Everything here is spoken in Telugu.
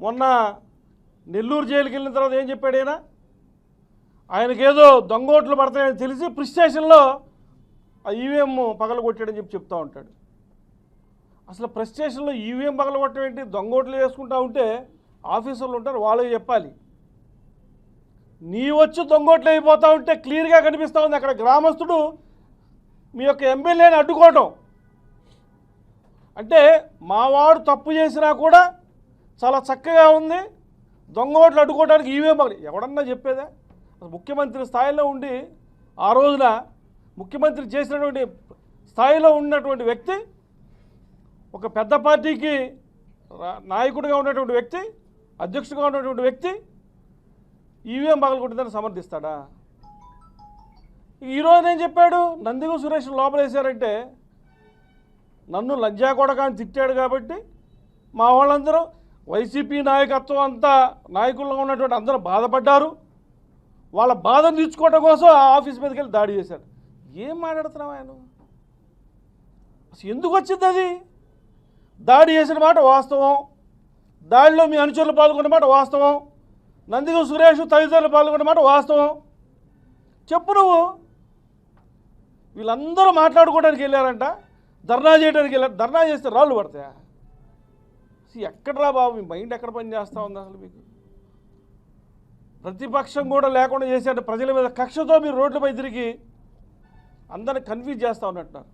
మొన్న నెల్లూరు జైలుకి వెళ్ళిన తర్వాత ఏం చెప్పాడు ఆయన ఆయనకేదో దొంగోట్లు పడతాయని తెలిసి ప్రిస్ స్టేషన్లో ఆ ఈవీఎం పగలగొట్టాడని చెప్పి చెప్తూ ఉంటాడు. అసలు ప్రెస్ స్టేషన్లో ఈవీఎం పగలగొట్టడం ఏంటి? దొంగోట్లు వేసుకుంటా ఉంటే ఆఫీసర్లు ఉంటారు వాళ్ళే చెప్పాలి. నీ వచ్చి దొంగోట్లు అయిపోతా ఉంటే క్లియర్గా కనిపిస్తూ ఉంది. అక్కడ గ్రామస్తుడు మీ యొక్క ఎమ్మెల్యేని అడ్డుకోవటం. అంటే మావాడు తప్పు చేసినా కూడా చాలా చక్కగా ఉంది. దొంగ ఓట్లు అడ్డుకోవడానికి ఈవీఎం ఎవడన్నా చెప్పేదా? ముఖ్యమంత్రి స్థాయిలో ఉండి ఆ రోజున ముఖ్యమంత్రి చేసినటువంటి స్థాయిలో ఉన్నటువంటి వ్యక్తి ఒక పెద్ద పార్టీకి నాయకుడిగా ఉన్నటువంటి వ్యక్తి అధ్యక్షుడిగా ఉన్నటువంటి వ్యక్తి ఈవీఎం పగలగొట్టిందని సమర్థిస్తాడా? ఈరోజు ఏం చెప్పాడు? నందిగు సురేష్ లోపలేశారంటే నన్ను లంజా కొడక అని తిట్టాడు కాబట్టి మా వాళ్ళందరూ వైసీపీ నాయకత్వం అంతా నాయకుల్లో ఉన్నటువంటి అందరూ బాధపడ్డారు. వాళ్ళ బాధను తీర్చుకోవడం కోసం ఆ ఆఫీస్ మీదకి వెళ్ళి దాడి చేశాడు. ఏం మాట్లాడుతున్నావు ఆయన అసలు ఎందుకు వచ్చింది అది? దాడి చేసిన మాట వాస్తవం. దాడిలో మీ అనుచరులు పాల్గొన్న మాట వాస్తవం. నందిగు సురేష్ తదితరులు పాల్గొన్న మాట వాస్తవం. చెప్పు నువ్వు. వీళ్ళందరూ మాట్లాడుకోవడానికి వెళ్ళారంట. ధర్నా చేయడానికి వెళ్ళారు. ధర్నా చేస్తే రాళ్ళు పడతాయా? ఎక్కడరా బాబు మీ మైండ్ ఎక్కడ పని చేస్తూ ఉంది అసలు మీకు? ప్రతిపక్షం కూడా లేకుండా చేసేట ప్రజల మీద కక్షతో మీరు రోడ్లపై తిరిగి అందరిని కన్ఫ్యూజ్ చేస్తూ ఉన్నట్టున్నారు.